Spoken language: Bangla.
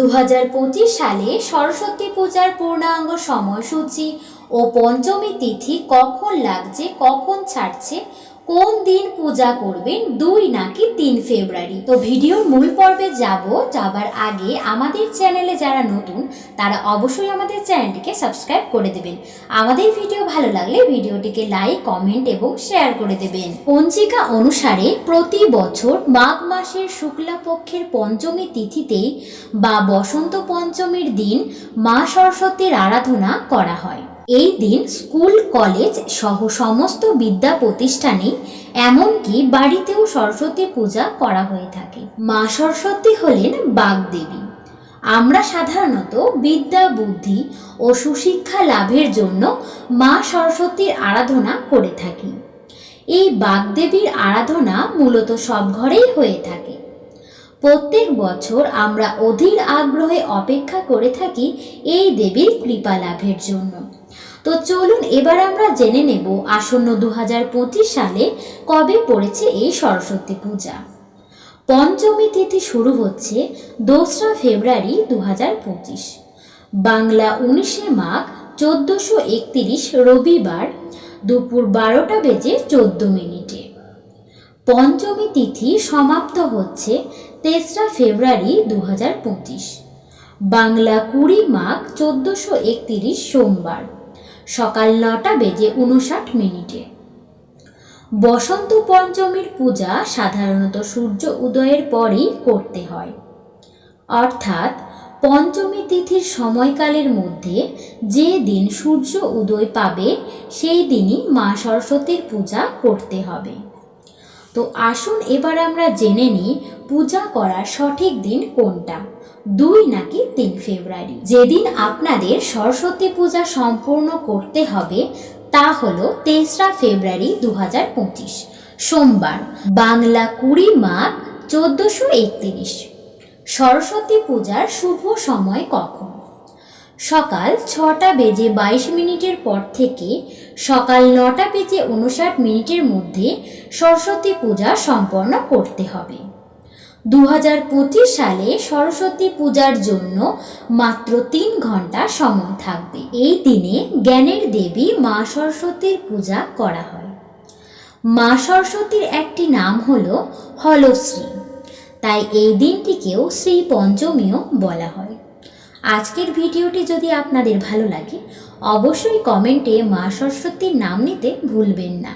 দু হাজার পঁচিশ সালে সরস্বতী পূজার পূর্ণাঙ্গ সময়সূচি ও পঞ্চমী তিথি কখন লাগছে, কখন ছাড়ছে কোন দিন পূজা করবেন? দুই নাকি তিন ফেব্রুয়ারি? তো ভিডিওর মূল পর্বে যাব। যাবার আগে আমাদের চ্যানেলে যারা নতুন, তারা অবশ্যই আমাদের চ্যানেলটিকে সাবস্ক্রাইব করে দেবেন। আমাদের ভিডিও ভালো লাগলে ভিডিওটিকে লাইক, কমেন্ট এবং শেয়ার করে দেবেন। পঞ্জিকা অনুসারে প্রতি বছর মাঘ মাসের শুক্লা পক্ষের পঞ্চমী তিথিতেই বা বসন্ত পঞ্চমীর দিন মা সরস্বতীর আরাধনা করা হয়। এই দিন স্কুল, কলেজ সহ সমস্ত বিদ্যা প্রতিষ্ঠানে এমনকি বাড়িতেও সরস্বতী পূজা করা হয়ে থাকে। মা সরস্বতী হলেন বাগদেবী। আমরা সাধারণত বিদ্যা, বুদ্ধি ও সুশিক্ষা লাভের জন্য মা সরস্বতীর আরাধনা করে থাকি। এই বাগদেবীর আরাধনা মূলত সব ঘরেই হয়ে থাকে। প্রত্যেক বছর আমরা অধীর আগ্রহে অপেক্ষা করে থাকি এই দেবীর কৃপা লাভের জন্য। তো চলুন এবার আমরা জেনে নেব আসন্ন দু হাজার পঁচিশ সালে কবে পড়েছে এই সরস্বতী পূজা। পঞ্চমী তিথি শুরু হচ্ছে দোসরা ফেব্রুয়ারি দু হাজার পঁচিশ। বাংলা উনিশে মাঘ চোদ্দোশো একতিরিশ রবিবার দুপুর বারোটা বেজে চোদ্দ মিনিটে। পঞ্চমী তিথি সমাপ্ত হচ্ছে তেসরা ফেব্রুয়ারি দু হাজার পঁচিশ। বাংলা কুড়ি মাঘ চোদ্দোশো সোমবার। সকাল নটা বেজে উনষাট মিনিটে। বসন্ত পঞ্চমীর পূজা সাধারণত সূর্য উদয়ের পরেই করতে হয়। অর্থাৎ পঞ্চমী তিথির সময়কালের মধ্যে যে দিন সূর্য উদয় পাবে, সেই দিনই মা সরস্বতীর পূজা করতে হবে। তো আসুন এবার আমরা জেনে নিই পূজা করার সঠিক দিন কোনটা। দুই নাকি তিন ফেব্রুয়ারি। যেদিন আপনাদের সরস্বতী পূজা সম্পূর্ণ করতে হবে, তা হলো তেসরা ফেব্রুয়ারি দু হাজার পঁচিশ, সোমবার, বাংলা কুড়ি মাঘ চোদ্দোশো একতিরিশ। সরস্বতী পূজার শুভ সময় কখন? সকাল ছটা বেজে বাইশ মিনিটের পর থেকে সকাল নটা বেজে উনষাট মিনিটের মধ্যে সরস্বতী পূজা সম্পন্ন করতে হবে। দু হাজার পঁচিশ সালে সরস্বতী পূজার জন্য মাত্র তিন ঘণ্টা সময় থাকবে। এই দিনে জ্ঞানের দেবী মা সরস্বতীর পূজা করা হয়। মা সরস্বতীর একটি নাম হল হলশ্রী। তাই এই দিনটিকেও শ্রী পঞ্চমীও বলা হয়। আজকের ভিডিওটি যদি আপনাদের ভালো লাগে, অবশ্যই কমেন্টে মা সরস্বতীর নাম নিতে ভুলবেন না।